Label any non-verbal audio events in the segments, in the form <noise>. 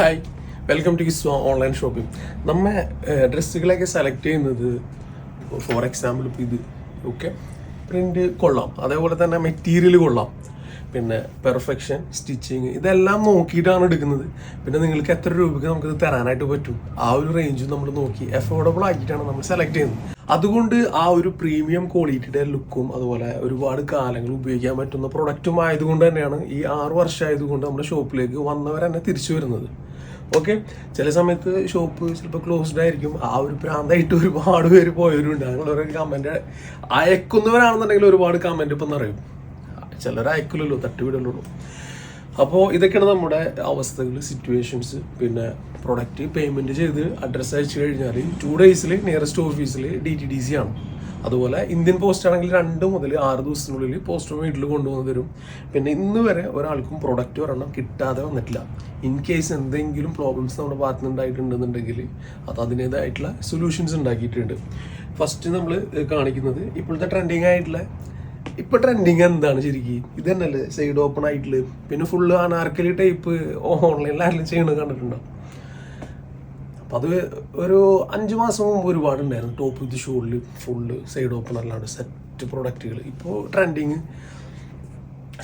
Hi welcome to Kiss online shopping നമ്മൾ ഡ്രസ്സുകളൊക്കെ select ചെയ്യുന്നത് ഫോർ എക്സാമ്പിൾ ഇപ്പോൾ ഇത്. ഓക്കെ പ്രിന്റ് കൊള്ളാം. അതേപോലെ തന്നെ മെറ്റീരിയൽ കൊള്ളാം. പിന്നെ പെർഫെക്ഷൻ സ്റ്റിച്ചിങ് ഇതെല്ലാം നോക്കിയിട്ടാണ് എടുക്കുന്നത്. പിന്നെ നിങ്ങൾക്ക് എത്ര രൂപയ്ക്ക് നമുക്കിത് തരാനായിട്ട് പറ്റും? ആ ഒരു റേഞ്ച് നമ്മൾ നോക്കി. അഫോർഡബിൾ ആക്കിയിട്ടാണ് നമ്മൾ സെലക്ട് ചെയ്യുന്നത്. അതുകൊണ്ട് ആ ഒരു പ്രീമിയം ക്വാളിറ്റിയുടെ ലുക്കും അതുപോലെ ഒരുപാട് കാലങ്ങൾ ഉപയോഗിക്കാൻ പറ്റുന്ന പ്രൊഡക്റ്റും ആയതുകൊണ്ട് തന്നെയാണ് ഈ ആറ് വർഷമായതുകൊണ്ട് നമ്മുടെ ഷോപ്പിലേക്ക് വന്നവർ തന്നെ തിരിച്ചു വരുന്നത്. ഓക്കെ? ചില സമയത്ത് ഷോപ്പ് ചിലപ്പോൾ ക്ലോസ്ഡ് ആയിരിക്കും. ആ ഒരു പ്രാന്തായിട്ട് ഒരുപാട് പേര് പോയവരുണ്ട്. അങ്ങനെയുള്ള കമന്റ് അയക്കുന്നവരാണെന്നുണ്ടെങ്കിൽ ഒരുപാട് കമന്റ് ഇപ്പം നിറയും. ചിലർ അയക്കില്ലല്ലോ തട്ടുവിടലുള്ളൂ അപ്പോൾ ഇതൊക്കെയാണ് നമ്മുടെ അവസ്ഥകൾ സിറ്റുവേഷൻസ് പിന്നെ പ്രൊഡക്റ്റ് പേയ്മെന്റ് ചെയ്ത് അഡ്രസ്സ് അയച്ചു കഴിഞ്ഞാൽ ടു ഡേയ്സിൽ നിയറസ്റ്റ് ഓഫീസിൽ ഡി ടി ഡി സി ആണ്. അതുപോലെ ഇന്ത്യൻ പോസ്റ്റ് ആണെങ്കിൽ രണ്ട് മുതൽ ആറ് ദിവസത്തിനുള്ളിൽ പോസ്റ്റ് വീട്ടിൽ കൊണ്ടുവന്ന് തരും. പിന്നെ ഇന്ന് വരെ ഒരാൾക്കും പ്രൊഡക്റ്റ് ഒരെണ്ണം കിട്ടാതെ വന്നിട്ടില്ല. ഇൻ കേസ് എന്തെങ്കിലും പ്രോബ്ലംസ് നമ്മുടെ ഭാഗത്ത് ഉണ്ടായിട്ടുണ്ടെന്നുണ്ടെങ്കിൽ അത് അതിന്റേതായിട്ടുള്ള സൊല്യൂഷൻസ് ഉണ്ടാക്കിയിട്ടുണ്ട്. ഫസ്റ്റ് നമ്മൾ കാണിക്കുന്നത് ഇപ്പോഴത്തെ ട്രെൻഡിങ് ആയിട്ടുള്ള ഇപ്പൊ ട്രെൻഡിങ് എന്താണ് ശരിക്കും? ഇത് തന്നെയല്ലേ സൈഡ് ഓപ്പൺ ആയിട്ടുള്ള പിന്നെ ഫുള്ള് അനാർക്കലി ടൈപ്പ് ഓൺലൈനിൽ ആരെങ്കിലും ചെയ്യണത് കണ്ടിട്ടുണ്ടോ? അപ്പം അത് ഒരു അഞ്ച് മാസം മുമ്പ് ഒരുപാടുണ്ടായിരുന്നു. ടോപ്പ് വിത്ത് ഷൂളിൽ ഫുള്ള് സൈഡ് ഓപ്പൺ അല്ലാണ്ട് സെറ്റ് പ്രൊഡക്റ്റുകൾ ഇപ്പോൾ trending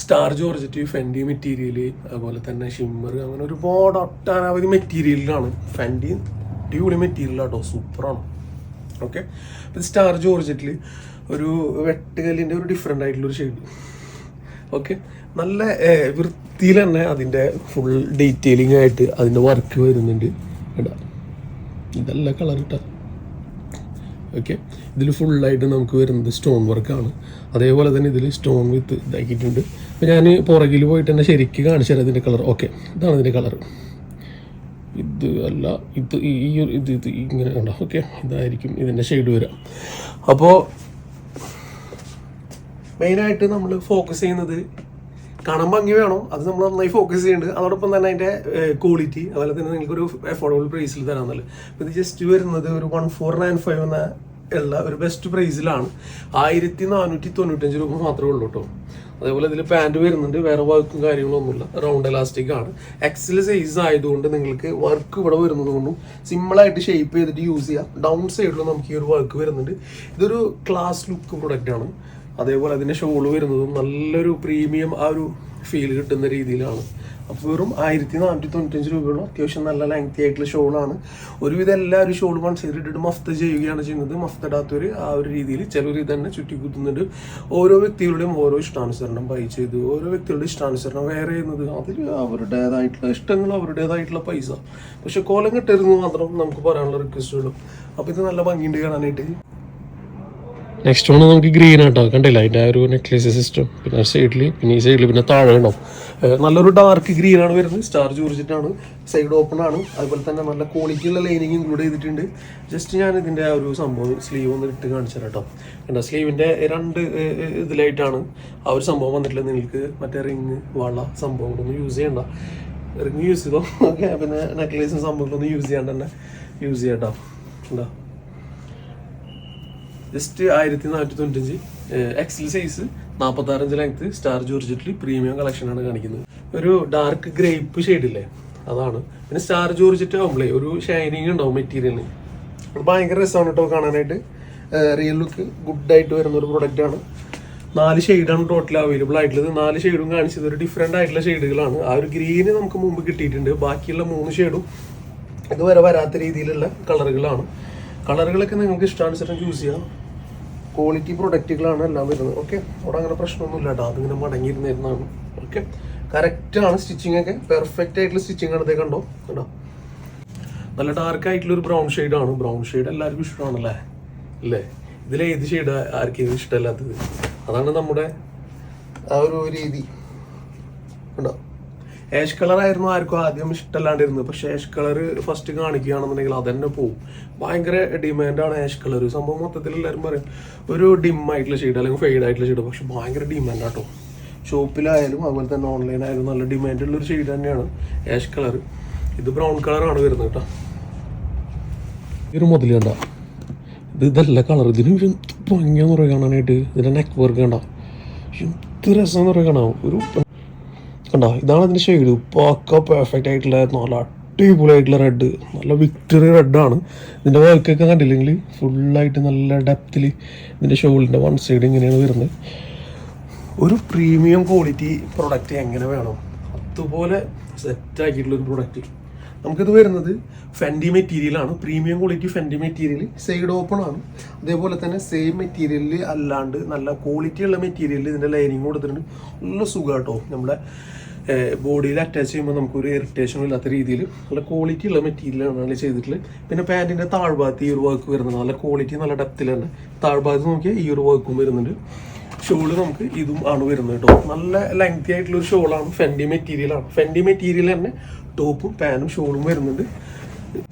star georgette fendi material അതുപോലെ തന്നെ ഷിമ്മർ അങ്ങനെ ഒരുപാട് ഒട്ടനവധി മെറ്റീരിയലിലാണ് ഫെൻഡി അടിപൊളി മെറ്റീരിയൽ ആട്ടോ സൂപ്പറാണ്. ഓക്കെ അപ്പം സ്റ്റാർ ജോർജറ്റിൽ ഒരു വെട്ടുകല്ലിന്റെ ഒരു ഡിഫറെന്റ് ആയിട്ടുള്ള ഒരു ഷെയ്ഡ് ഓക്കെ നല്ല വൃത്തിയിൽ തന്നെ അതിന്റെ ഫുൾ ഡീറ്റെയിലിംഗ് ആയിട്ട് അതിന്റെ വർക്ക് വരുന്നുണ്ട്. കേട്ടോ ഇതല്ല കളർ ഇട്ടാ ഓക്കെ ഇതിൽ ഫുള്ളായിട്ട് നമുക്ക് വരുന്നത് സ്റ്റോൺ വർക്കാണ് അതേപോലെ തന്നെ ഇതിൽ സ്റ്റോൺ വിത്ത് ഇതാക്കിയിട്ടുണ്ട്. അപ്പോൾ ഞാൻ പുറകിൽ പോയിട്ട് തന്നെ ശരിക്ക് കാണിച്ചു തരാം ഇതിന്റെ കളർ ഓക്കെ ഇതാണ് ഇതിന്റെ കളർ ഇത് അല്ല ഇത് ഈ ഇത് ഇത് ഇങ്ങനെ കണ്ടോ? ഓക്കെ ഇതായിരിക്കും ഇതിന്റെ ഷെയ്ഡ് വരിക. അപ്പോൾ മെയിനായിട്ട് നമ്മൾ ഫോക്കസ് ചെയ്യുന്നത് കാണാൻ ഭംഗി വേണം. അത് നമ്മൾ നന്നായി ഫോക്കസ് ചെയ്യുന്നുണ്ട് അതോടൊപ്പം തന്നെ അതിന്റെ ക്വാളിറ്റി അതുപോലെ തന്നെ നിങ്ങൾക്കൊരു അഫോർഡബിൾ പ്രൈസിൽ അപ്പോൾ ഇത് ജസ്റ്റ് വരുന്നത് ഒരു വൺ ഫോർ നയൻ ഫൈവ് എന്ന ഉള്ള ഒരു ബെസ്റ്റ് പ്രൈസിലാണ് ആയിരത്തി നാനൂറ്റി തൊണ്ണൂറ്റഞ്ച് രൂപ മാത്രമേ ഉള്ളൂ കേട്ടോ അതേപോലെ ഇതിൽ പാന്റ് വരുന്നുണ്ട്. വേറെ വർക്കും കാര്യങ്ങളൊന്നുമില്ല. റൗണ്ട് എലാസ്റ്റിക് ആണ്. എക്സൽ സൈസ് ആയതുകൊണ്ട് നിങ്ങൾക്ക് വർക്ക് ഇവിടെ വരുന്നത് കൊണ്ടും സിമ്പിളായിട്ട് ഷേപ്പ് ചെയ്തിട്ട് യൂസ് ചെയ്യാം. ഡൗൺ സൈഡിലും നമുക്ക് ഈ ഒരു വർക്ക് വരുന്നുണ്ട്. ഇതൊരു ക്ലാസ് ലുക്ക് പ്രൊഡക്റ്റ് ആണ്. അതേപോലെ അതിന്റെ ഷോൾ വരുന്നതും നല്ലൊരു പ്രീമിയം ആ ഒരു ഫീൽ കിട്ടുന്ന രീതിയിലാണ്. അപ്പോൾ വെറും ആയിരത്തി നാനൂറ്റി തൊണ്ണൂറ്റഞ്ച് രൂപയുള്ള. അത്യാവശ്യം നല്ല ലെങ്തി ആയിട്ടുള്ള ഷോളാണ് ഒരുവിധം എല്ലാവരും ഷോൾ കൺസിഡർ സൈഡ് ഇട്ടിട്ട് മഫ്ത ചെയ്യുകയാണ് ചെയ്യുന്നത്. മഫ്ത ഇടാത്തവർ ആ ഒരു രീതിയിൽ ചിലർ തന്നെ ചുറ്റി കുത്തുന്നുണ്ട് ഓരോ വ്യക്തികളുടെയും ഓരോ ഇഷ്ടാനുസരണം ബൈ ചെയ്ത് ഓരോ വ്യക്തികളുടെ ഇഷ്ടാനുസരണം വേറെ ചെയ്യുന്നത്. അതിൽ അവരുടേതായിട്ടുള്ള ഇഷ്ടങ്ങൾ അവരുടേതായിട്ടുള്ള പൈസ. പക്ഷെ കോലം കെട്ടരുന്ന് മാത്രം നമുക്ക് പറയാനുള്ള റിക്വസ്റ്റ് ഉള്ളൂ. അപ്പോൾ ഇത് നല്ല ഭംഗിയുണ്ട് കാണാനായിട്ട്. നെക്സ്റ്റ് വൺ നമുക്ക് ഗ്രീൻ ആട്ടോ. കണ്ടില്ല? അതിന്റെ ആ ഒരു നെക്ലേസ് സിസ്റ്റം പിന്നെ സൈഡിൽ പിന്നെ ഈ സൈഡിൽ പിന്നെ താഴെ ഉണ്ടാവും നല്ലൊരു ഡാർക്ക് ഗ്രീൻ ആണ് വരുന്നത്. സ്റ്റാർ ജോർജിറ്റാണ് സൈഡ് ഓപ്പൺ ആണ്. അതുപോലെ തന്നെ നല്ല ക്വാളിറ്റി ഉള്ള ലൈനിങ് ഇൻക്ലൂഡ് ചെയ്തിട്ടുണ്ട്. ജസ്റ്റ് ഞാൻ ഇതിന്റെ ആ ഒരു സംഭവം സ്ലീവ് ഒന്ന് ഇട്ട് കാണിച്ചു കേട്ടോ കണ്ടോ? സ്ലീവിന്റെ രണ്ട് ഇതിലായിട്ടാണ് ആ ഒരു സംഭവം വന്നിട്ടുള്ളത് നിങ്ങൾക്ക് മറ്റേ റിങ് വള സംഭവങ്ങളൊന്നും യൂസ് ചെയ്യണ്ട. റിങ് യൂസ് ചെയ്തോ? <laughs> പിന്നെ നെക്ലേസും സംഭവങ്ങളൊന്നും യൂസ് ചെയ്യാണ്ട് തന്നെ യൂസ് ചെയ്യാം കേട്ടോ ജസ്റ്റ് ആയിരത്തി നാനൂറ്റി തൊണ്ണൂറ്റഞ്ച് എക്സൽ സൈസ് നാൽപ്പത്തി ആറഞ്ച് ലെങ്ത് സ്റ്റാർ ജോർജറ്റിൽ പ്രീമിയം കളക്ഷൻ ആണ് കാണിക്കുന്നത്. ഒരു ഡാർക്ക് ഗ്രേപ്പ് ഷെയ്ഡില്ലേ അതാണ്. പിന്നെ സ്റ്റാർ ജോർജറ്റ് ആകുമ്പോഴേ ഒരു ഷൈനിങ് ഉണ്ടാവും മെറ്റീരിയലിന് ഭയങ്കര രസമാണ് കേട്ടോ കാണാനായിട്ട്. റിയൽ ലുക്ക് ഗുഡ് ആയിട്ട് വരുന്ന ഒരു പ്രൊഡക്റ്റ് ആണ്. നാല് ഷെയ്ഡാണ് ടോട്ടൽ അവൈലബിൾ ആയിട്ടുള്ളത്. നാല് ഷെയ്ഡും കാണിച്ചത് ഒരു ഡിഫറെന്റ് ആയിട്ടുള്ള ഷെയ്ഡുകളാണ് ആ ഒരു ഗ്രീന് നമുക്ക് മുമ്പ് കിട്ടിയിട്ടുണ്ട്. ബാക്കിയുള്ള മൂന്ന് ഷെയ്ഡും ഇതുവരെ വരാത്ത രീതിയിലുള്ള കളറുകളാണ് കളറുകളൊക്കെ നിങ്ങൾക്ക് ഇഷ്ടാനുസരണം ചൂസ് ചെയ്യാം. ക്വാളിറ്റി പ്രൊഡക്റ്റുകളാണ് എല്ലാം വരുന്നത്. ഓക്കെ അവിടെ അങ്ങനെ പ്രശ്നമൊന്നുമില്ല കേട്ടോ അതിങ്ങനെ മടങ്ങിയിരുന്നിരുന്നതാണ് ഓക്കെ കറക്റ്റാണ് സ്റ്റിച്ചിങ് ഒക്കെ. പെർഫെക്റ്റ് ആയിട്ടുള്ള സ്റ്റിച്ചിങ് ആണ് ഇതേ കണ്ടോ? കേട്ടോ നല്ല ഡാർക്ക് ആയിട്ടുള്ള ഒരു ബ്രൗൺ ആണ്. ബ്രൗൺ ഷെയ്ഡ് എല്ലാവർക്കും ഇഷ്ടമാണല്ലേ? അല്ലേ ഇതിൽ ഏത് ഷെയ്ഡ് ആർക്കും ഇഷ്ടമല്ലാത്തത്? അതാണ് നമ്മുടെ ആ ഒരു രീതി. ഉണ്ടോ ആഷ് കളർ ആയിരുന്നു ആർക്കും ആദ്യം ഇഷ്ടമല്ലാണ്ടിരുന്നത് പക്ഷെ ഏഷ് കളർ ഫസ്റ്റ് കാണിക്കുകയാണെന്നുണ്ടെങ്കിൽ അതന്നെ പോവും. ഭയങ്കര ഡിമാൻഡാണ് ഏഷ് കളർ സംഭവം മൊത്തത്തിൽ എല്ലാവരും പറയും ഒരു ഡിം ആയിട്ടുള്ള ഷെയ്ഡ് അല്ലെങ്കിൽ ഫെയ്ഡ് ആയിട്ടുള്ള ഷെയ്ഡ് പക്ഷെ ഭയങ്കര ഡിമാൻഡ് ആട്ടോ. ഷോപ്പിലായാലും അതുപോലെ തന്നെ ഓൺലൈനായാലും നല്ല ഡിമാൻഡ് ഉള്ള ഒരു ഷെയ്ഡ് തന്നെയാണ് ഏഷ് കളർ ഇത് ബ്രൗൺ കളറാണ് വരുന്നത് കേട്ടോ. ഒരു മുതൽ കണ്ട. ഇത് ഇതല്ല കളർ ഇതിന് ഒരു ഭംഗിയാന്ന് പറയുക കാണാനായിട്ട് ഇതിന്റെ നെക്ക് വർക്ക് കണ്ട. എന്ത് രസം എന്ന് പറയുക കാണാം ഒരു കണ്ടോ? ഇതാണ് അതിന്റെ ഷെയ്ഡ് ഉപ്പൊക്കെ പെർഫെക്റ്റ് ആയിട്ടുള്ള നല്ല അടിപൊളിയായിട്ടുള്ള റെഡ് നല്ല വിക്ടറി റെഡാണ് ഇതിന്റെ വർക്കൊക്കെ കണ്ടില്ലെങ്കിൽ ഫുള്ളായിട്ട് നല്ല ഡെപ്തിൽ ഇതിന്റെ ഷോളിന്റെ വൺ സൈഡ് ഇങ്ങനെയാണ് വരുന്നത്. ഒരു പ്രീമിയം ക്വാളിറ്റി പ്രൊഡക്റ്റ് എങ്ങനെ വേണം? അതുപോലെ സെറ്റ് ആക്കിയിട്ടുള്ള ഒരു പ്രൊഡക്റ്റ് നമുക്കിത് വരുന്നത് ഫെൻഡി മെറ്റീരിയലാണ് premium quality fendi material side open ആണ്. അതേപോലെ തന്നെ സെയിം മെറ്റീരിയലിൽ അല്ലാണ്ട് നല്ല ക്വാളിറ്റി ഉള്ള മെറ്റീരിയലിൽ ഇതിന്റെ ലൈനിങ് കൊടുത്തിട്ടുണ്ട്. നല്ല സുഖമാട്ടോ നമ്മുടെ ബോഡിയിൽ അറ്റാച്ച് ചെയ്യുമ്പോൾ നമുക്ക് ഒരു ഇറിറ്റേഷനും ഇല്ലാത്ത രീതിയിൽ നല്ല ക്വാളിറ്റി ഉള്ള മെറ്റീരിയലാണ് ചെയ്തിട്ടുള്ളത്. പിന്നെ പാന്റിന്റെ താഴ്ഭാഗത്ത് ഈ ഒരു വർക്ക് വരുന്നത് നല്ല ക്വാളിറ്റി നല്ല ഡെപ്തിലാണ് താഴ്ഭാഗത്ത് നോക്കിയാൽ ഈ ഒരു വർക്കും വരുന്നുണ്ട്. ഷോൾ നമുക്ക് ഇതും ആണ് വരുന്നത് കേട്ടോ. നല്ല ലെങ്തി ആയിട്ടുള്ള ഒരു ഷോളാണ് ഫെൻഡി മെറ്റീരിയലാണ് ഫെൻഡി മെറ്റീരിയൽ തന്നെ ടോപ്പും പാനും ഷോളും വരുന്നുണ്ട്.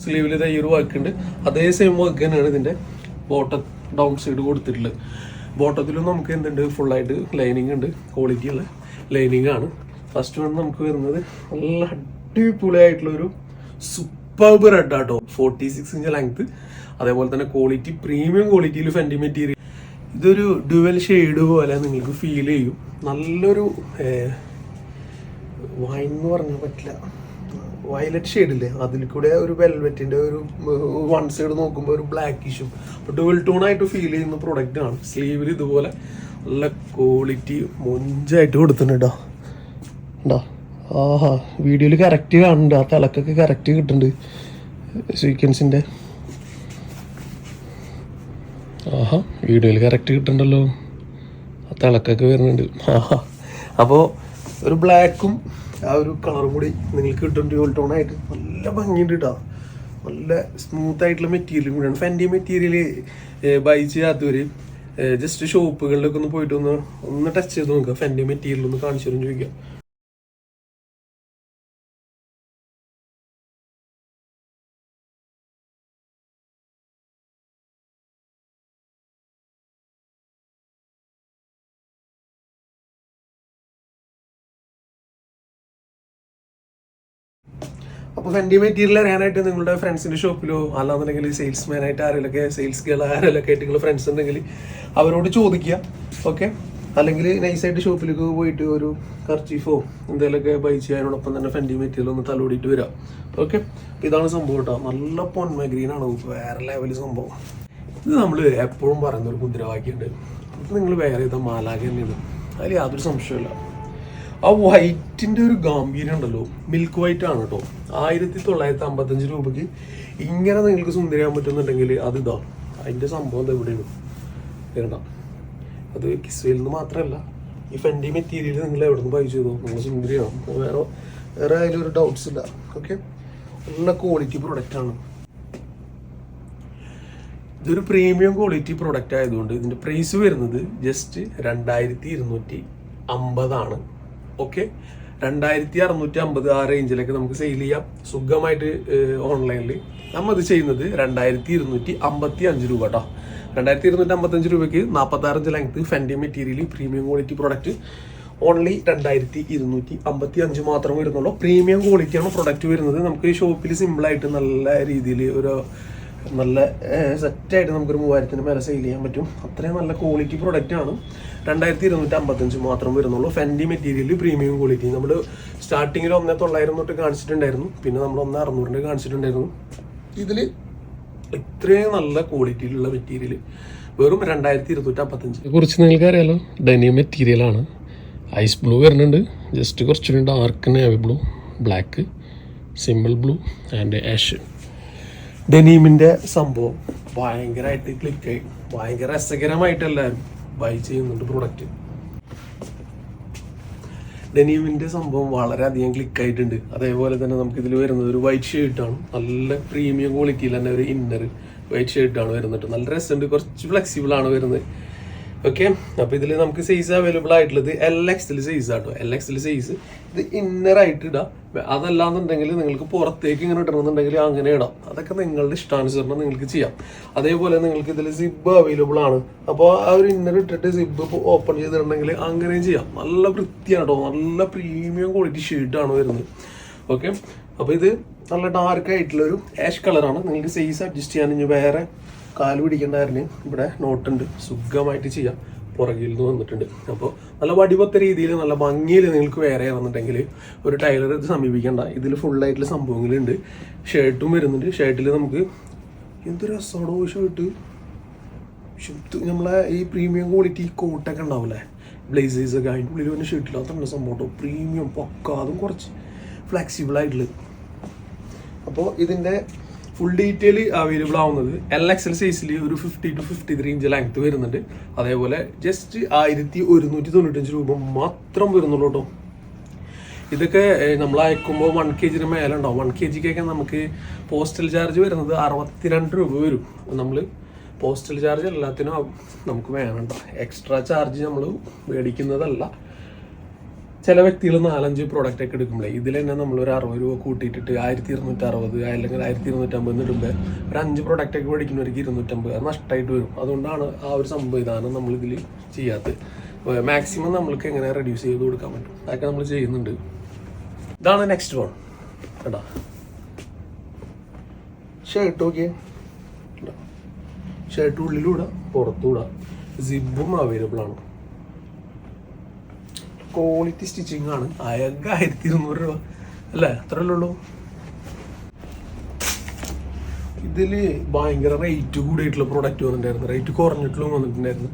സ്ലീവിൽ ഇതാ ഈ ഒരു വർക്ക് ഉണ്ട്. അതേ സെയിം വർക്ക് തന്നെയാണ് ഇതിന്റെ ബോട്ടം ഡൗൺ സൈഡ് കൊടുത്തിട്ടുള്ളത്. ബോട്ടത്തിലും നമുക്ക് എന്തുണ്ട്? ഫുള്ളായിട്ട് ലൈനിങ് ഉണ്ട്. ക്വാളിറ്റി ഉള്ള ലൈനിങ് ആണ്. ഫസ്റ്റ് വൺ നമുക്ക് വരുന്നത് നല്ല അടിപൊളിയായിട്ടുള്ളൊരു സൂപ്പർബ് റെഡ് ആട്ടോ. ഫോർട്ടി സിക്സ് ഇഞ്ച് ലെങ്ത് അതേപോലെ തന്നെ ക്വാളിറ്റി പ്രീമിയം ക്വാളിറ്റിയിൽ ഫെൻഡി മെറ്റീരിയൽ ഇതൊരു ഡുവൽ ഷെയ്ഡ് പോലെ നിങ്ങൾക്ക് ഫീൽ ചെയ്യും. നല്ലൊരു വൈൻ എന്ന് പറഞ്ഞാൽ പറ്റില്ല. വയലറ്റ് ഷെയ്ഡില്ലേ അതിൽ കൂടെ ഒരു വെൽവെറ്റിന്റെ ഒരു വൺ സൈഡ് നോക്കുമ്പോൾ ഒരു ബ്ലാക്ക് ഇഷ്യൂ ഡുവൽ ടോൺ ആയിട്ട് ഫീൽ ചെയ്യുന്ന പ്രൊഡക്റ്റ് ആണ്. സ്ലീവിൽ ഇതുപോലെ നല്ല ക്വാളിറ്റി മൊഞ്ചായിട്ട് കൊടുത്തിട്ടുണ്ട് കേട്ടോ ഉണ്ടോ? ആഹാ വീഡിയോയിൽ കറക്റ്റ് കാണുന്നുണ്ട്. ആ തിളക്കൊക്കെ കറക്റ്റ് കിട്ടുന്നുണ്ട്. സീക്വൻസിന്റെ ആഹാ വീഡിയോയിൽ കറക്റ്റ് കിട്ടുന്നുണ്ടല്ലോ. ആ തിളക്കൊക്കെ വരുന്നുണ്ട്. ആഹാ അപ്പോൾ ഒരു ബ്ലാക്കും ആ ഒരു കളറും കൂടി നിങ്ങൾക്ക് കിട്ടും ഗോൾ ടോൺ ആയിട്ട്. നല്ല ഭംഗിയുണ്ട് കേട്ടോ നല്ല സ്മൂത്ത് ആയിട്ടുള്ള മെറ്റീരിയലും കൂടിയാണ്. ഫെൻഡി മെറ്റീരിയൽ ബൈ ചെയ്യാത്തവർ ജസ്റ്റ് ഷോപ്പുകളിലൊക്കെ ഒന്ന് പോയിട്ട് ഒന്ന് ഒന്ന് ടച്ച് ചെയ്ത് നോക്കുക ഫെൻഡി മെറ്റീരിയൽ ഒന്ന് കാണിച്ചു തരും ചോദിക്കുക അപ്പോൾ ഫെൻഡി മെറ്റീരിയൽ അറിയാനായിട്ട് നിങ്ങളുടെ ഫ്രണ്ട്സിന്റെ ഷോപ്പിലോ അല്ലാന്നുണ്ടെങ്കിൽ സെയിൽസ്മാൻ ആയിട്ട് ആരെങ്കിലൊക്കെ സെയിൽസ് ഗേൾ ആരെങ്കിലൊക്കെ ആയിട്ട് നിങ്ങളുടെ ഫ്രണ്ട്സ് ഉണ്ടെങ്കിൽ അവരോട് ചോദിക്കുക ഓക്കെ അല്ലെങ്കിൽ നൈസായിട്ട് ഷോപ്പിലേക്ക് പോയിട്ട് ഒരു കർച്ചീഫോ എന്തെങ്കിലുമൊക്കെ ബൈ ചെയ്യാനോടൊപ്പം തന്നെ ഫെൻഡി മെറ്റീരിയൽ ഒന്ന് തലോടിയിട്ട് വരാം ഓക്കെ ഇതാണ് സംഭവം കേട്ടോ നല്ല പൊന്മ ആണ് വേറെ ലെവൽ സംഭവം. ഇത് നമ്മൾ എപ്പോഴും പറയുന്ന ഒരു മുദ്രാവാക്യമുണ്ട്. ഇത് നിങ്ങൾ വേറെ ഏതാ മാലാഖ അതിൽ യാതൊരു സംശയമില്ല ആ വൈറ്റിന്റെ ഒരു ഗാംഭീര്യം ഉണ്ടല്ലോ. മിൽക്ക് വൈറ്റ് ആണ് കേട്ടോ ആയിരത്തി തൊള്ളായിരത്തി അമ്പത്തഞ്ച് രൂപയ്ക്ക് ഇങ്ങനെ നിങ്ങൾക്ക് സുന്ദരിയാൻ പറ്റുന്നുണ്ടെങ്കിൽ അത് ഇതാ. അതിന്റെ സംഭവം എന്താ ഇവിടെയാണ്. വേണ്ട അത് കിസ്വയിൽ നിന്ന് മാത്രമല്ല ഈ ഫെൻഡി മെറ്റീരിയൽ നിങ്ങൾ എവിടെ നിന്ന് ബൈ ചെയ്തോ നിങ്ങൾ സുന്ദരിയാണ് വേറെ വേറെ അതിലൊരു ഡൗട്ട്സ് ഇല്ല. ഓക്കെ നല്ല ക്വാളിറ്റി പ്രൊഡക്റ്റ് ആണ്. ഇതൊരു പ്രീമിയം ക്വാളിറ്റി പ്രൊഡക്റ്റ് ആയതുകൊണ്ട് ഇതിന്റെ പ്രൈസ് വരുന്നത് ജസ്റ്റ് രണ്ടായിരത്തി ഇരുന്നൂറ്റി അമ്പതാണ് ഓക്കെ. രണ്ടായിരത്തി അറുന്നൂറ്റി അമ്പത് ആ റേഞ്ചിലേക്ക് നമുക്ക് സെയിൽ ചെയ്യാം. സുഖമായിട്ട് ഓൺലൈനിൽ നമ്മൾ ഇത് ചെയ്യുന്നത് രണ്ടായിരത്തി ഇരുന്നൂറ്റി അമ്പത്തി അഞ്ച് രൂപ കേട്ടോ രണ്ടായിരത്തി ഇരുന്നൂറ്റി അമ്പത്തഞ്ച് രൂപയ്ക്ക് നാൽപ്പത്തി ആറഞ്ച് length fendi material premium quality product only രണ്ടായിരത്തി ഇരുന്നൂറ്റി അമ്പത്തി അഞ്ച് മാത്രമേ വരുന്നുള്ളൂ. പ്രീമിയം ക്വാളിറ്റിയാണ് പ്രൊഡക്റ്റ് വരുന്നത്. നമുക്ക് ഈ ഷോപ്പിൽ സിമ്പിളായിട്ട് നല്ല രീതിയിൽ ഒരു നല്ല സെറ്റായിട്ട് നമുക്കൊരു മൂവായിരത്തിന് മേലെ സെയിൽ ചെയ്യാൻ പറ്റും. അത്രയും നല്ല ക്വാളിറ്റി പ്രൊഡക്റ്റ് ആണ്. രണ്ടായിരത്തി ഇരുന്നൂറ്റി അമ്പത്തഞ്ച് മാത്രം വരുന്നുള്ളൂ. ഫെൻഡി മെറ്റീരിയൽ പ്രീമിയം ക്വാളിറ്റി നമ്മൾ സ്റ്റാർട്ടിങ്ങിൽ ഒന്നേ തൊള്ളായിരം തൊട്ട് കാണിച്ചിട്ടുണ്ടായിരുന്നു. പിന്നെ നമ്മൾ ഒന്ന് അറുന്നൂറിന്റെ കാണിച്ചിട്ടുണ്ടായിരുന്നു. ഇതിൽ ഇത്രയും നല്ല ക്വാളിറ്റിയിലുള്ള മെറ്റീരിയൽ വെറും രണ്ടായിരത്തി ഇരുന്നൂറ്റി അമ്പത്തഞ്ച് കുറിച്ച് നിങ്ങൾക്ക് അറിയാലോ? ഡെനി മെറ്റീരിയൽ ആണ്. ഐസ് ബ്ലൂ വരുന്നുണ്ട്. ജസ്റ്റ് കുറച്ചുകൂടി dark navy blue black simple blue and ash ഡെനീമിന്റെ സംഭവം ഭയങ്കരമായിട്ട് ക്ലിക്കായി ഭയങ്കര രസകരമായിട്ട് എല്ലാവരും ബൈ ചെയ്യുന്നുണ്ട് പ്രൊഡക്റ്റ് ഡെനീമിന്റെ സംഭവം വളരെയധികം ക്ലിക്കായിട്ടുണ്ട് അതേപോലെ തന്നെ നമുക്ക് ഇതിൽ വരുന്നത് ഒരു വൈറ്റ് ഷർട്ടാണ് നല്ല പ്രീമിയം ക്വാളിറ്റിയിൽ തന്നെ ഒരു ഇന്നർ വൈറ്റ് ഷർട്ടാണ് വരുന്നത്. നല്ല രസമുണ്ട്. കുറച്ച് ഫ്ലെക്സിബിൾ ആണ് വരുന്നത്. ഓക്കെ അപ്പോൾ ഇതിൽ നമുക്ക് സൈസ് അവൈലബിൾ ആയിട്ടുള്ളത് എൽ എക്സിൽ സൈസ് ആട്ടോ എൽ എക്സിൽ സൈസ് ഇത് ഇന്നർ ആയിട്ട് ഇടാം. അതല്ലാന്നുണ്ടെങ്കിൽ നിങ്ങൾക്ക് പുറത്തേക്ക് ഇങ്ങനെ ഇടണമെന്നുണ്ടെങ്കിൽ അങ്ങനെ ഇടാം. അതൊക്കെ നിങ്ങളുടെ ഇഷ്ടാനുസരണം നിങ്ങൾക്ക് ചെയ്യാം. അതേപോലെ നിങ്ങൾക്ക് ഇതിൽ സിബ് അവൈലബിൾ ആണ്. അപ്പോൾ ആ ഒരു ഇന്നർ ഇട്ടിട്ട് സിബ് ഓപ്പൺ ചെയ്തിട്ടുണ്ടെങ്കിൽ അങ്ങനെയും ചെയ്യാം. നല്ല വൃത്തിയാണ് കേട്ടോ നല്ല പ്രീമിയം ക്വാളിറ്റി ഷീട്ടാണ് വരുന്നത്. ഓക്കെ അപ്പോൾ ഇത് നല്ല ഡാർക്ക് ആയിട്ടുള്ള ഒരു ആഷ് കളറാണ് നിങ്ങൾക്ക് സൈസ് അഡ്ജസ്റ്റ് ചെയ്യാൻ ഇനി വേറെ കാൽ പിടിക്കേണ്ടായിരുന്നു ഇവിടെ നോട്ടുണ്ട്. സുഖമായിട്ട് ചെയ്യാം. പുറകിൽ നിന്ന് വന്നിട്ടുണ്ട്. അപ്പോൾ നല്ല വടിവത്ത രീതിയിൽ നല്ല ഭംഗിയിൽ നിങ്ങൾക്ക് വേറെ വന്നിട്ടുണ്ടെങ്കിൽ ഒരു ഇത് സമീപിക്കേണ്ട. ഇതിൽ ഫുള്ളായിട്ടുള്ള സംഭവങ്ങളുണ്ട്. ഷർട്ടും വരുന്നുണ്ട്. ഷർട്ടിൽ നമുക്ക് എന്തൊരു രസമാണോ ഷർട്ട് നമ്മളെ ഈ പ്രീമിയം ക്വാളിറ്റി കോട്ടൊക്കെ ഉണ്ടാവില്ലേ ബ്ലേസേഴ്സ് ഒക്കെ അതിന്റെ ഉള്ളിൽ വന്ന ഷർട്ടില്ലാത്ത സംഭവം പ്രീമിയം പൊക്കാതും കുറച്ച് ഫ്ലെക്സിബിൾ ആയിട്ടുള്ളത്. അപ്പോൾ ഇതിന്റെ ഫുൾ ഡീറ്റെയിൽ അവൈലബിൾ ആവുന്നത് എൽ എക്സ് എൽ സൈസിൽ ഒരു fifty two fifty three inch length വരുന്നുണ്ട്. അതേപോലെ ജസ്റ്റ് ആയിരത്തി ഒരുന്നൂറ്റി തൊണ്ണൂറ്റഞ്ച് രൂപ മാത്രം വരുന്നുള്ളൂ കേട്ടോ ഇതൊക്കെ നമ്മൾ അയക്കുമ്പോൾ വൺ കെ ജിന് മേലെ ഉണ്ടാവും. വൺ കെ ജിക്കൊക്കെ നമുക്ക് പോസ്റ്റൽ ചാർജ് വരുന്നത് അറുപത്തിരണ്ട് രൂപ വരും. നമ്മൾ പോസ്റ്റൽ ചാർജ് എല്ലാത്തിനും നമുക്ക് വേണം എക്സ്ട്രാ ചാർജ് നമ്മൾ മേടിക്കുന്നതല്ല. ചില വ്യക്തികൾ നാലഞ്ച് പ്രോഡക്റ്റ് ഒക്കെ എടുക്കുമ്പോഴേ ഇതിൽ തന്നെ നമ്മൾ ഒരു അറുപത് രൂപ കൂട്ടിയിട്ടിട്ട് ആയിരത്തി ഇരുന്നൂറ്റി അറുപത് അല്ലെങ്കിൽ ആയിരത്തി ഇരുന്നൂറ്റമ്പത് ഇടുമ്പോൾ ഒരു അഞ്ച് പ്രോഡക്റ്റ് ഒക്കെ മേടിക്കുന്നവർക്ക് ഇരുന്നൂറ്റമ്പത് അത് നഷ്ടമായിട്ട് വരും. അതുകൊണ്ടാണ് ആ ഒരു സംവിധാനം നമ്മൾ ഇതിൽ ചെയ്യാത്തത്. മാക്സിമം നമ്മൾക്ക് എങ്ങനെ റെഡ്യൂസ് ചെയ്ത് കൊടുക്കാൻ പറ്റും? അതൊക്കെ നമ്മൾ ചെയ്യുന്നുണ്ട്. ഇതാണ് നെക്സ്റ്റ് വൺ കേട്ടാ ഷർട്ട് ഓക്കെ ഷർട്ട് ഉള്ളിലൂടെ പുറത്തൂടെ സിബും അവൈലബിൾ ആണ്. ക്വാളിറ്റി സ്റ്റിച്ചിങ് ആണ്. അയക്ക് ആയിരത്തി ഇരുന്നൂറ് രൂപ. അല്ലേ? അത്രയല്ലേ ഉള്ളൂ. ഇതിൽ ഭയങ്കര റേറ്റ് കൂടിയിട്ടുള്ള പ്രോഡക്റ്റ് വന്നിട്ടുണ്ടായിരുന്നു. റേറ്റ് കുറഞ്ഞിട്ടുള്ള വന്നിട്ടുണ്ടായിരുന്നു.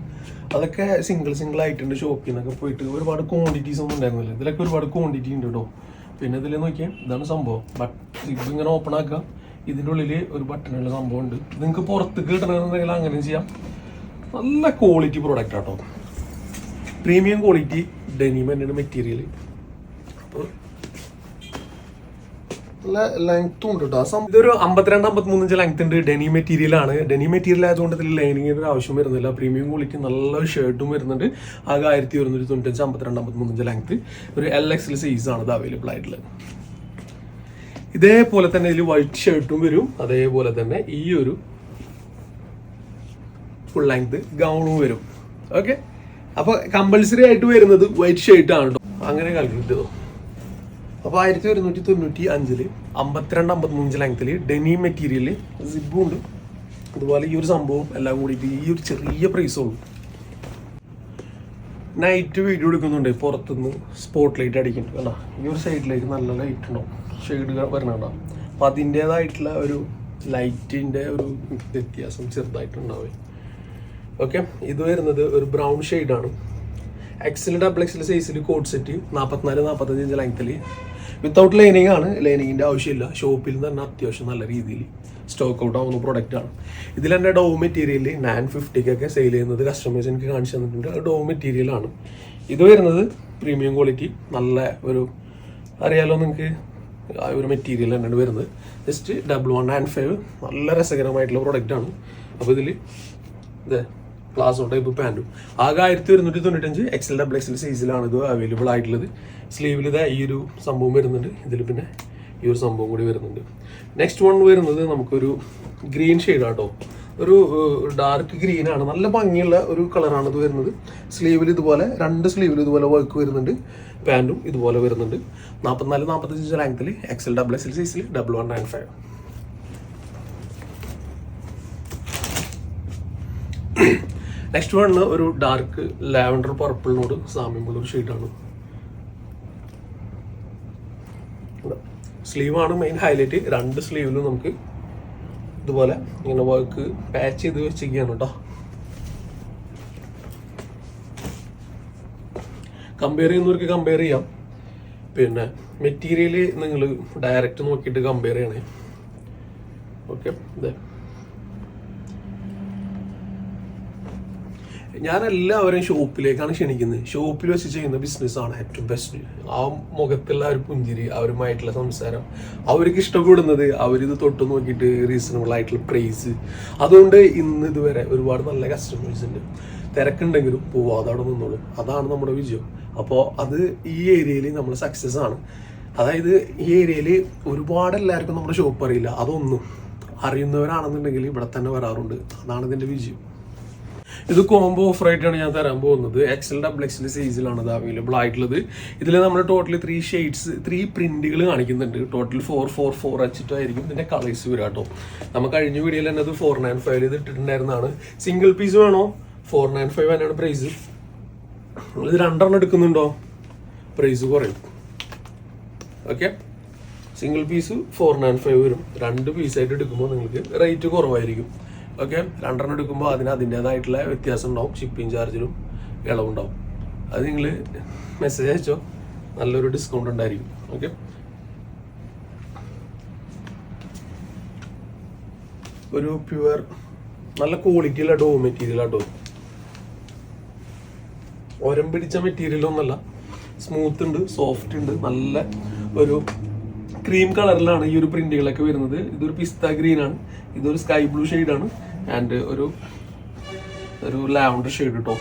അതൊക്കെ സിംഗിൾ സിംഗിൾ ആയിട്ടുണ്ട് ഷോപ്പിൽ നിന്നൊക്കെ പോയിട്ട്. ഒരുപാട് ക്വാണ്ടിറ്റീസ് ഒന്നും ഉണ്ടായിരുന്നില്ല. ഇതിലൊക്കെ ഒരുപാട് ക്വാണ്ടിറ്റി ഉണ്ട് കേട്ടോ. പിന്നെ ഇതിൽ നോക്കിയാൽ ഇതാണ് സംഭവം. ബട്ട് ഇത് ഇങ്ങനെ ഓപ്പൺ ആക്കാം. ഇതിന്റെ ഉള്ളിൽ ഒരു ബട്ടണുള്ള സംഭവം ഉണ്ട്. നിങ്ങൾക്ക് പുറത്ത് കിട്ടണമെന്നുണ്ടെങ്കിൽ അങ്ങനെ ചെയ്യാം. നല്ല ക്വാളിറ്റി പ്രോഡക്റ്റ് ആട്ടോ പ്രീമിയം ക്വാളിറ്റി ഡെനിം തന്നെയാണ് മെറ്റീരിയൽ അപ്പോൾ നല്ല ലെങ്ത്തും ഉണ്ട് കേട്ടോ ഇതൊരു അമ്പത്തിരണ്ട് അമ്പത്തിമൂന്ന് ഇഞ്ച് ലെങ്ത് ഉണ്ട് ഡെനി മെറ്റീരിയൽ ആണ്. ഡെനി മെറ്റീരിയൽ ആയതുകൊണ്ട് ഇതിൽ ലൈനിങ്ങിന്റെ ആവശ്യം വരുന്നില്ല. പ്രീമിയം ക്വാളിറ്റി നല്ല ഷർട്ടും വരുന്നുണ്ട്. ആകെ ആയിരത്തി ഒരുന്നൂറ്റി തൊണ്ണൂറ്റഞ്ച് അമ്പത്തിരണ്ട് അമ്പത്തിമൂന്ന് ഇഞ്ച് ലെങ്ത് ഒരു എൽ എക്സിൽ സൈസ് ആണ് ഇത് അവൈലബിൾ ആയിട്ടുള്ളത്. ഇതേപോലെ തന്നെ ഇതിൽ വൈറ്റ് ഷർട്ടും വരും. അതേപോലെ തന്നെ ഈ ഒരു ഫുൾ ലെങ്ത് ഗൗണും വരും. ഓക്കെ അപ്പൊ കമ്പൽസറി ആയിട്ട് വരുന്നത് വൈറ്റ് ഷർട്ട് ആണ് കേട്ടോ അങ്ങനെ കാൽക്കുലേറ്റ് അപ്പൊ ആയിരത്തി ഒരുന്നൂറ്റി തൊണ്ണൂറ്റി അഞ്ചിൽ അമ്പത്തിരണ്ട് അമ്പത്തിമൂഞ്ച് ലെങ്ത്തിൽ ഡെനി മെറ്റീരിയൽ സിബും ഉണ്ട്. അതുപോലെ ഈ ഒരു സംഭവം എല്ലാം കൂടി ഈ ഒരു ചെറിയ പ്രൈസുള്ളൂ നൈറ്റ് വീഡിയോ എടുക്കുന്നുണ്ട്. പുറത്തുനിന്ന് സ്പോട്ട് ലൈറ്റ് അടിക്കുന്നുണ്ട്. കണ്ടോ? ഈ ഒരു സൈഡിലേക്ക് നല്ല ലൈറ്റ് ഉണ്ടാവും ഷെയ്ഡ് വരണോ അപ്പം അതിന്റേതായിട്ടുള്ള ഒരു ലൈറ്റിന്റെ ഒരു വ്യത്യാസം ചെറുതായിട്ടുണ്ടാവും ഓക്കെ ഇത് വരുന്നത് ഒരു ബ്രൗൺ ഷെയ്ഡാണ് എക്സിൽ ഡബിൾ എക്സിൽ സൈസിൽ കോഡ് സെറ്റ് നാൽപ്പത്തിനാല് നാൽപ്പത്തഞ്ച് ഇഞ്ച് ലെങ്ത്തിൽ വിത്തൗട്ട് ലൈനിങ് ആണ്. ലൈനിങ്ങിന്റെ ആവശ്യമില്ല. ഷോപ്പിൽ നിന്ന് തന്നെ അത്യാവശ്യം നല്ല രീതിയിൽ സ്റ്റോക്ക് ഔട്ട് ആവുന്ന പ്രോഡക്റ്റ് ആണ്. ഇതിൽ തന്നെ ഡോ മെറ്റീരിയൽ നയൻ ഫിഫ്റ്റിക്കൊക്കെ സെയിൽ ചെയ്യുന്നത് കസ്റ്റമേഴ്സ് എനിക്ക് കാണിച്ചു തന്നിട്ടുണ്ട്. ഡോ മെറ്റീരിയലാണ് ഇത് വരുന്നത് പ്രീമിയം ക്വാളിറ്റി നല്ല ഒരു അറിയാലോ നിങ്ങൾക്ക്? ആ ഒരു മെറ്റീരിയൽ തന്നെയാണ് വരുന്നത്. Just double one and five നല്ല രസകരമായിട്ടുള്ള പ്രോഡക്റ്റ് ആണ്. അപ്പോൾ ഇതിൽ ഇത് പ്ലാസോ ടൈപ്പ് പാന്റും ആകെ ആയിരത്തി ഒരുന്നൂറ്റി തൊണ്ണൂറ്റഞ്ച് എക്സൽ ഡബിൾ എക്സൽ സൈസിലാണ് ഇത് അവൈലബിൾ ആയിട്ടുള്ളത്. സ്ലീവിൽ ഇത് ഈ ഒരു സംഭവം വരുന്നുണ്ട്. ഇതിൽ പിന്നെ ഈ ഒരു സംഭവം കൂടി വരുന്നുണ്ട്. നെക്സ്റ്റ് വൺ വരുന്നത് നമുക്കൊരു ഗ്രീൻ ഷെയ്ഡ് ആട്ടോ. ഒരു ഡാർക്ക് ഗ്രീൻ ആണ്. നല്ല ഭംഗിയുള്ള ഒരു കളറാണ് ഇത് വരുന്നത്. സ്ലീവിൽ ഇതുപോലെ രണ്ട് സ്ലീവിൽ ഇതുപോലെ വർക്ക് വരുന്നുണ്ട്. പാന്റും ഇതുപോലെ വരുന്നുണ്ട്. നാൽപ്പത്തിനാല് നാൽപ്പത്തഞ്ച് റാങ്കിൽ എക്സൽ ഡബിൾ എക്സൽ സൈസിൽ double one nine five next one ഒരു ഡാർക്ക് ലാവൻഡർ പർപ്പിളിനോട് സാമ്യമുള്ള ഒരു ഷെയ്ഡാണ് സ്ലീവാണ് മെയിൻ ഹൈലൈറ്റ് രണ്ട് സ്ലീവിലും നമുക്ക് ഇതുപോലെ ഇങ്ങനെ വർക്ക് പാച്ച് ചെയ്ത് വെച്ചിരിക്കുകയാണ് കേട്ടോ കമ്പയർ ചെയ്യുന്നവർക്ക് കമ്പയർ ചെയ്യാം. പിന്നെ മെറ്റീരിയൽ നിങ്ങൾ ഡയറക്റ്റ് നോക്കിയിട്ട് കമ്പയർ ചെയ്യണേ. ഓക്കെ ഇതേ. ഞാൻ എല്ലാവരെയും ഷോപ്പിലേക്കാണ് ക്ഷണിക്കുന്നത്. ഷോപ്പിൽ വെച്ച് ചെയ്യുന്ന ബിസിനസ്സാണ് ഏറ്റവും ബെസ്റ്റ് ആ മുഖത്തുള്ള ഒരു പുഞ്ചിരി അവരുമായിട്ടുള്ള സംസാരം അവർക്ക് ഇഷ്ടപ്പെടുന്നത് അവരിത് തൊട്ട് നോക്കിയിട്ട് റീസണബിൾ ആയിട്ടുള്ള പ്രൈസ് അതുകൊണ്ട് ഇന്ന് ഇതുവരെ ഒരുപാട് നല്ല കസ്റ്റമേഴ്സ് ഉണ്ട്. തിരക്കുണ്ടെങ്കിലും പോവാതെ അവിടെ നിന്നോളൂ. അതാണ് നമ്മുടെ വിജയം. അപ്പോൾ അത് ഈ ഏരിയയിൽ നമ്മൾ സക്സസ് ആണ്. അതായത് ഈ ഏരിയയിൽ ഒരുപാട് എല്ലാവർക്കും നമ്മുടെ ഷോപ്പ് അറിയില്ല. അതൊന്നും അറിയുന്നവരാണെന്നുണ്ടെങ്കിൽ ഇവിടെ തന്നെ വരാറുണ്ട്. അതാണ് ഇതിന്റെ വിജയം. ഇത് കോംബോ ഓഫർ ആയിട്ടാണ് ഞാൻ തരാൻ പോകുന്നത്. എക്സൽ ഡബിൾ എക്സൽ സൈസിലാണ് ഇത് അവൈലബിൾ ആയിട്ടുള്ളത്. ഇതിൽ നമ്മൾ ടോട്ടൽ ത്രീ ഷെയ്ഡ്സ് ത്രീ പ്രിന്റുകൾ കാണിക്കുന്നുണ്ട്. ടോട്ടൽ ഫോർ ഫോർ ഫോർ അച്ചിട്ടായിരിക്കും ഇതിന്റെ കളേഴ്സ് വരിക കേട്ടോ. നമ്മൾ കഴിഞ്ഞ വീഡിയോയിൽ തന്നെ അത് ഫോർ നയൻ ഫൈവ് ഇത് ഇട്ടിട്ടുണ്ടായിരുന്നതാണ്. സിംഗിൾ പീസ് വേണോ? ഫോർ നയൻ ഫൈവ് തന്നെയാണ് പ്രൈസ് ഇത് രണ്ടെണ്ണം എടുക്കുന്നുണ്ടോ? പ്രൈസ് കുറയും. Okay single piece four nine five വരും. രണ്ട് പീസായിട്ട് എടുക്കുമ്പോൾ നിങ്ങൾക്ക് റേറ്റ് കുറവായിരിക്കും. ഓക്കെ രണ്ടെണ്ണം എടുക്കുമ്പോൾ അതിന് അതിന്റേതായിട്ടുള്ള വ്യത്യാസം ഉണ്ടാവും. ഷിപ്പിംഗ് ചാർജിലും ഇളവുണ്ടാവും. അത് നിങ്ങൾ മെസ്സേജ് അയച്ചോ? നല്ലൊരു ഡിസ്കൗണ്ട് ഉണ്ടായിരിക്കും. ഓക്കെ ഒരു പ്യുവർ നല്ല ക്വാളിറ്റിയുള്ള ഡോ മെറ്റീരിയൽ ആട്ടോ ഒരം പിടിച്ച മെറ്റീരിയൽ ഒന്നല്ല സ്മൂത്ത് ഉണ്ട് സോഫ്റ്റ് ഉണ്ട് നല്ല ഒരു ക്രീം കളറിലാണ് ഈ ഒരു പ്രിന്റുകളൊക്കെ വരുന്നത്. ഇതൊരു പിസ്ത ഗ്രീൻ ആണ്. ഇതൊരു സ്കൈ ബ്ലൂ ആണ്. ആൻഡ് ഒരു ഒരു ലാവൻഡർ ഷെയ്ഡ് കേട്ടോ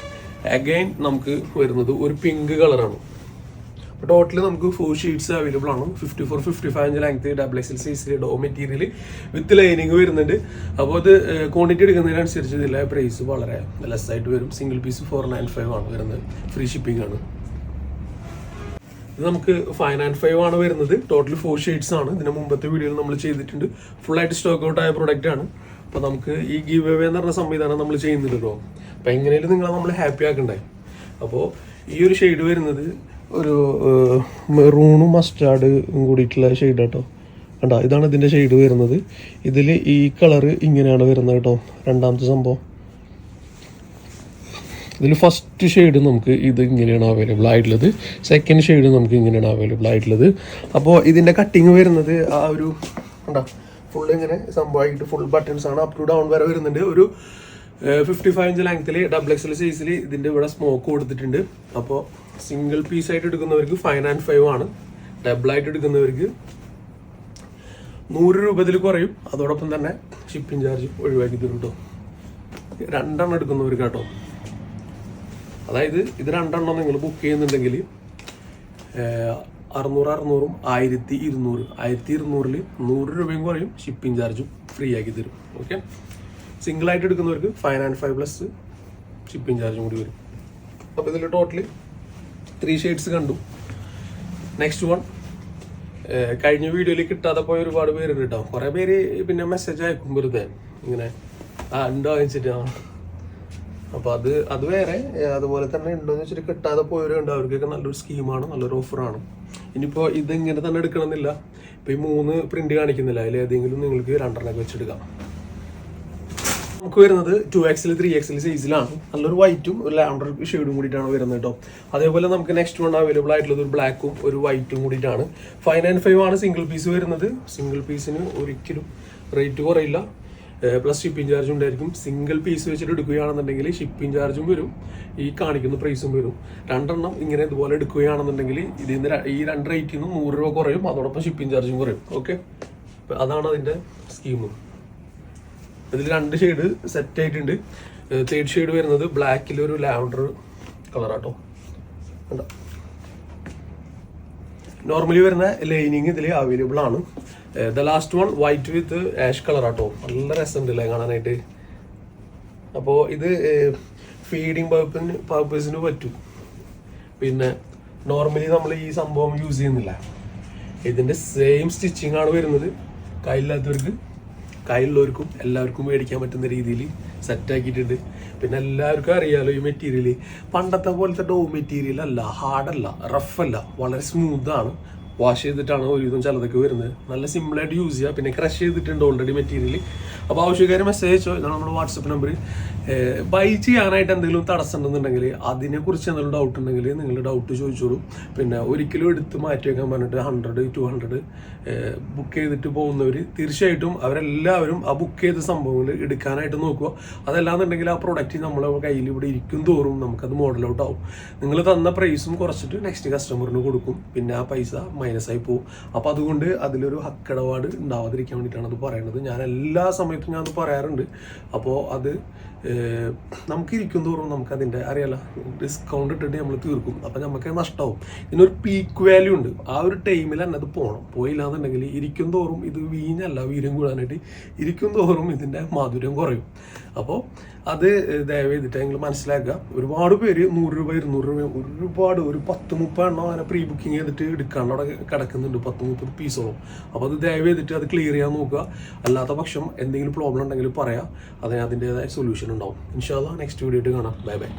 അഗൈൻ നമുക്ക് വരുന്നത് ഒരു പിങ്ക് കളറാണ് ടോട്ടലി നമുക്ക് ഫോർ ഷീറ്റ്സ് അവൈലബിൾ ആണ്. Fifty four fifty five inch length double X L സൈസിൽ ഡോ മെറ്റീരിയൽ വിത്ത് ലൈനിങ് വരുന്നുണ്ട്. അപ്പോൾ അത് ക്വാണ്ടിറ്റി എടുക്കുന്നതിനനുസരിച്ച് ഇതിലെ പ്രൈസ് വളരെ ലെസ് ആയിട്ട് വരും. Single piece four nine five ആണ് വരുന്നത്. ഫ്രീ ഷിപ്പിംഗ് ആണ്. ഇത് നമുക്ക് ഫൈവ് നയൻ ഫൈവ് ആണ് വരുന്നത്. ടോട്ടൽ ഫോർ ഷെയ്ഡ്സ് ആണ്. ഇതിന് മുമ്പത്തെ വീഡിയോയിൽ നമ്മൾ ചെയ്തിട്ടുണ്ട്. ഫുൾ ആയിട്ട് സ്റ്റോക്ക് ഔട്ട് ആയ പ്രൊഡക്റ്റ് ആണ്. അപ്പോൾ നമുക്ക് ഈ ഗീവ് അവേ എന്ന് പറഞ്ഞ സംവിധാനം നമ്മൾ ചെയ്യുന്നില്ലല്ലോ അപ്പോൾ എങ്ങനെയും നിങ്ങളെ നമ്മൾ ഹാപ്പി ആക്കണ്ടേ? അപ്പോൾ ഈ ഒരു ഷെയ്ഡ് വരുന്നത് ഒരു മെറൂണും മസ്റ്റാർഡ് കൂടിയിട്ടുള്ള ഷെയ്ഡ് കേട്ടോ കണ്ടോ? ഇതാണ് ഇതിന്റെ ഷെയ്ഡ് വരുന്നത്. ഇതിൽ ഈ കളറ് ഇങ്ങനെയാണ് വരുന്നത് കേട്ടോ രണ്ടാമത്തെ സംഭവം. ഇതിൽ ഫസ്റ്റ് ഷെയ്ഡ് നമുക്ക് ഇത് ഇങ്ങനെയാണ് അവൈലബിൾ ആയിട്ടുള്ളത്. സെക്കൻഡ് ഷെയ്ഡ് നമുക്ക് ഇങ്ങനെയാണ് അവൈലബിൾ ആയിട്ടുള്ളത്. അപ്പോൾ ഇതിന്റെ കട്ടിങ് വരുന്നത് ആ ഒരു കണ്ടോ? ഫുൾ ഇങ്ങനെ സംഭവമായിട്ട് ഫുൾ ബട്ടൺസ് ആണ്. അപ് ടു ഡൗൺ വരെ വരുന്നുണ്ട്. ഒരു ഫിഫ്റ്റി ഫൈവ് ഇഞ്ച് ലെങ്ത്തിൽ ഡബിൾ എക്സൽ സൈസിൽ ഇതിന്റെ ഇവിടെ സ്മോക്ക് കൊടുത്തിട്ടുണ്ട്. അപ്പോൾ സിംഗിൾ പീസ് ആയിട്ട് എടുക്കുന്നവർക്ക് ഫൈവ് ആൻഡ് ഫൈവ് ആണ്. ഡബിൾ ആയിട്ട് എടുക്കുന്നവർക്ക് നൂറ് രൂപത്തിൽ കുറയും. അതോടൊപ്പം തന്നെ ഷിപ്പിംഗ് ചാർജ് ഒഴിവാക്കി തരും കേട്ടോ രണ്ടെണ്ണം എടുക്കുന്നവർക്ക് കേട്ടോ അതായത് ഇത് രണ്ടെണ്ണം നിങ്ങൾ ബുക്ക് ചെയ്യുന്നുണ്ടെങ്കിൽ അറുന്നൂറ് അറുന്നൂറും ആയിരത്തി ഇരുന്നൂറ്. ആയിരത്തി ഇരുന്നൂറിൽ നൂറ് രൂപയും കുറയും ഷിപ്പിംഗ് ചാർജും ഫ്രീ ആക്കി തരും. ഓക്കെ സിംഗിൾ ആയിട്ട് എടുക്കുന്നവർക്ക് five and five plus shipping ചാർജും കൂടി വരും. അപ്പോൾ ഇതിൽ ടോട്ടലി ത്രീ ഷെയ്ഡ്സ് കണ്ടു. നെക്സ്റ്റ് വൺ കഴിഞ്ഞ വീഡിയോയിൽ കിട്ടാതെ പോയ ഒരുപാട് പേരുണ്ട് കേട്ടോ കുറേ പേര് പിന്നെ മെസ്സേജ് അയക്കും വെറുതെ. ഇങ്ങനെ ആ ഉണ്ടോ? വെച്ചിട്ട് അപ്പോൾ അത് അത് വേറെ അതുപോലെ തന്നെ ഉണ്ടോയെന്ന് വെച്ചിട്ട് കിട്ടാതെ പോയവരുണ്ട്. അവർക്കൊക്കെ നല്ലൊരു സ്കീമാണ് നല്ലൊരു ഓഫറാണ് ഇനിയിപ്പോൾ ഇത് ഇങ്ങനെ തന്നെ എടുക്കണമെന്നില്ല. ഇപ്പൊ ഈ മൂന്ന് പ്രിന്റ് കാണിക്കുന്നില്ല. അതിൽ ഏതെങ്കിലും നിങ്ങൾക്ക് രണ്ടെണ്ണമൊക്കെ വെച്ചെടുക്കാം നമുക്ക് വരുന്നത് ടു എക്സിൽ ത്രീ എക്സിൽ സൈസിലാണ് നല്ലൊരു വൈറ്റും ഒരു ലാവണ്ടർ ഷെയ്ഡും കൂടിയിട്ടാണ് വരുന്നത് കേട്ടോ. അതേപോലെ നമുക്ക് നെക്സ്റ്റ് വൺ അവൈലബിൾ ആയിട്ടുള്ളത് ഒരു ബ്ലാക്കും ഒരു വൈറ്റും കൂടിയിട്ടാണ്. ഫൈവ് നയൻ ഫൈവ് ആണ് സിംഗിൾ പീസ് വരുന്നത്. സിംഗിൾ പീസിന് ഒരിക്കലും റേറ്റ് കുറയില്ല. പ്ലസ് ഷിപ്പിംഗ് ചാർജും ഉണ്ടായിരിക്കും. സിംഗിൾ പീസ് വെച്ചിട്ട് എടുക്കുകയാണെന്നുണ്ടെങ്കിൽ ഷിപ്പിംഗ് ചാർജും വരും. ഈ കാണിക്കുന്ന പ്രൈസും വരും. രണ്ടെണ്ണം ഇങ്ങനെ ഇതുപോലെ എടുക്കുകയാണെന്നുണ്ടെങ്കിൽ ഇതിൽ നിന്ന് ഈ രണ്ട് റേറ്റിൽ നിന്ന് നൂറ് രൂപ കുറയും. അതോടൊപ്പം ഷിപ്പിംഗ് ചാർജും കുറയും. ഓക്കെ അതാണ് അതിന്റെ സ്കീം ഇതിൽ രണ്ട് ഷെയ്ഡ് സെറ്റ് ആയിട്ടുണ്ട്. തേർഡ് ഷെയ്ഡ് വരുന്നത് ബ്ലാക്കിൽ ഒരു ലാവണ്ടർ കളറാട്ടോ നോർമലി വരുന്ന ലൈനിങ് ഇതിൽ അവൈലബിൾ ആണ്. The last one white with ash colour ആട്ടോ. നല്ല രസമുണ്ടല്ലേ കാണാനായിട്ട്. അപ്പോൾ ഇത് ഫീഡിങ് പർപ്പസിന് പർപ്പസിന് പറ്റും. പിന്നെ നോർമലി നമ്മൾ ഈ സംഭവം യൂസ് ചെയ്യുന്നില്ല. ഇതിന്റെ സെയിം സ്റ്റിച്ചിങ് ആണ് വരുന്നത്. കയ്യില്ലാത്തവർക്ക് കയ്യിലുള്ളവർക്കും എല്ലാവർക്കും മേടിക്കാൻ പറ്റുന്ന രീതിയിൽ സെറ്റാക്കിയിട്ടുണ്ട് പിന്നെ എല്ലാവർക്കും അറിയാലോ ഈ മെറ്റീരിയൽ പണ്ടത്തെ പോലത്തെ ഡോ മെറ്റീരിയൽ അല്ല ഹാർഡല്ല റഫല്ല വളരെ സ്മൂത്ത് ആണ്. വാഷ് ചെയ്തിട്ടാണ് ഒരുവിധം ചിലതൊക്കെ വരുന്നത്. നല്ല സിമ്പിളായിട്ട് യൂസ് ചെയ്യുക പിന്നെ ക്രഷ് ചെയ്തിട്ടുണ്ട് ഓൾറെഡി മെറ്റീരിയൽ അപ്പോൾ ആവശ്യക്കാർ മെസ്സേജ് അയച്ചോ ഇതാണ് നമ്മുടെ വാട്സപ്പ് നമ്പർ ബൈ ചെയ്യാനായിട്ട് എന്തെങ്കിലും തടസ്സം ഉണ്ടെന്നുണ്ടെങ്കിൽ അതിനെക്കുറിച്ച് എന്തെങ്കിലും ഡൗട്ട് ഉണ്ടെങ്കിൽ നിങ്ങൾ ഡൗട്ട് ചോദിച്ചോളൂ. പിന്നെ ഒരിക്കലും എടുത്ത് മാറ്റി വെക്കാൻ പറഞ്ഞിട്ട് ഹൺഡ്രഡ് ടു ഹൺഡ്രഡ് ബുക്ക് ചെയ്തിട്ട് പോകുന്നവർ തീർച്ചയായിട്ടും അവരെല്ലാവരും ആ ബുക്ക് ചെയ്ത സംഭവങ്ങൾ എടുക്കാനായിട്ട് നോക്കുക. അതല്ലാന്നുണ്ടെങ്കിൽ ആ പ്രൊഡക്റ്റ് നമ്മളെ കയ്യിൽ ഇവിടെ ഇരിക്കും തോറും നമുക്കത് മോഡൽ ഔട്ട് ആവും. നിങ്ങൾ തന്ന പ്രൈസും കുറച്ചിട്ട് നെക്സ്റ്റ് കസ്റ്റമറിന് കൊടുക്കും. പിന്നെ ആ പൈസ മൈനസ് ആയി പോകും അപ്പോൾ അതുകൊണ്ട് അതിലൊരു ഹക്കടപാട് ഉണ്ടാവാതിരിക്കാൻ വേണ്ടിയിട്ടാണ് അത് പറയുന്നത് ഞാൻ എല്ലാ സമയത്തും ഞാൻ അത് പറയാറുണ്ട്. അപ്പോൾ അത് നമുക്ക് ഇരിക്കും തോറും നമുക്ക് അതിന്റെ അറിയാലോ ഡിസ്കൗണ്ട് ഇട്ടിട്ട് നമ്മൾ തീർക്കും. അപ്പം നമുക്ക് നഷ്ടമാവും ഇതിനൊരു പീക്ക് വാല്യൂ ഉണ്ട്. ആ ഒരു ടൈമിൽ തന്നെ അത് പോകണം പോയില്ല എന്നുണ്ടെങ്കിൽ ഇരിക്കും തോറും ഇത് വീഞ്ഞല്ല വീര്യം കൂടാനായിട്ട് ഇരിക്കും തോറും ഇതിന്റെ മാധുര്യം കുറയും. അപ്പോൾ അത് ദയവ് ചെയ്തിട്ട് നിങ്ങൾ മനസ്സിലാക്കുക. ഒരുപാട് പേര് നൂറ് രൂപ ഇരുന്നൂറ് രൂപ ഒരുപാട് ഒരു പത്ത് മുപ്പത് എണ്ണം അങ്ങനെ പ്രീ ബുക്കിംഗ് ചെയ്തിട്ട് എടുക്കാണ്ട് അവിടെ കിടക്കുന്നുണ്ട് പത്ത് മുപ്പത് പീസോളം. അപ്പോൾ അത് ദയവ് ചെയ്തിട്ട് അത് ക്ലിയർ ചെയ്യാൻ നോക്കുക. അല്ലാത്ത പക്ഷം എന്തെങ്കിലും പ്രോബ്ലം ഉണ്ടെങ്കിൽ പറയാം. അതിന് അതിന്റെതായ സൊല്യൂഷൻ ഉണ്ടാവും. ഇൻഷാല്ല നെക്സ്റ്റ് വീഡിയോ ആയിട്ട് കാണാം. Bye bye